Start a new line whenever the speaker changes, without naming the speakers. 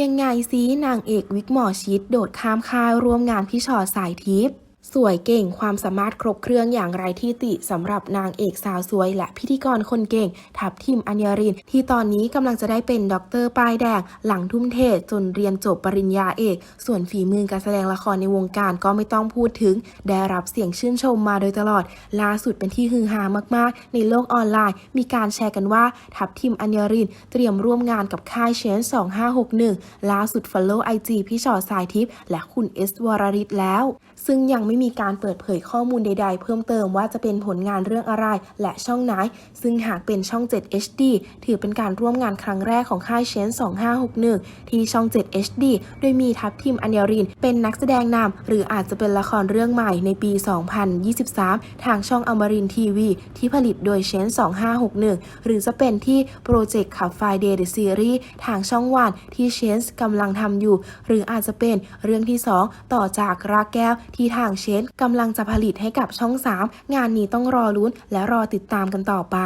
ยังไงซีนางเอกวิกหมอชิดโดดข้ามค่ายร่วมงานพี่ชอดสายทิพย์ สวยเก่งความสามารถครบเครื่องอย่างไรที่ติสำหรับนางเอกสาวสวย และพิธีกรคนเก่ง ทับทิมอัญญริน ที่ตอนนี้กำลังจะได้เป็นด็อกเตอร์ป้ายแดง หลังทุ่มเทจนเรียนจบปริญญาเอก ส่วนฝีมือการแสดงละครในวงการก็ไม่ต้องพูดถึง ได้รับเสียงชื่นชมมาโดยตลอด ล่าสุดเป็นที่ฮือฮามากๆ ในโลกออนไลน์ มีการแชร์กันว่าทับทิมอัญญริน เตรียมร่วมงานกับค่ายเชน2561ล่าสุด follow IG พี่ชอสายทิพย์และคุณเอสวรริศแล้ว ซึ่งยังไม่มีการเปิดเผยข้อมูลใด ๆ เพิ่มเติมว่าจะเป็นผลงานเรื่องอะไรและช่องไหน ซึ่งหากเป็นช่อง 7 HD ถือเป็นการร่วมงานครั้งแรกของค่ายเชน 2561 ที่ช่อง 7 HD โดยมีทัพทีมอัญญริน เป็นนักแสดงนำหรืออาจจะเป็นละครเรื่องใหม่ในปี 2023 ทางช่องอมรินทีวี ที่ผลิตโดยเชน 2561 หรือจะเป็นที่โปรเจกต์ขับไฟเดย์ซีรีส์ทางช่องวันที่เชนส์กำลังทำอยู่ หรืออาจจะเป็นเรื่องที่ 2 ต่อจากรากแก้วที่ทางเชนกำลังจะผลิตให้กับช่อง 3 งานนี้ต้องรอลุ้นและรอติดตามกันต่อไป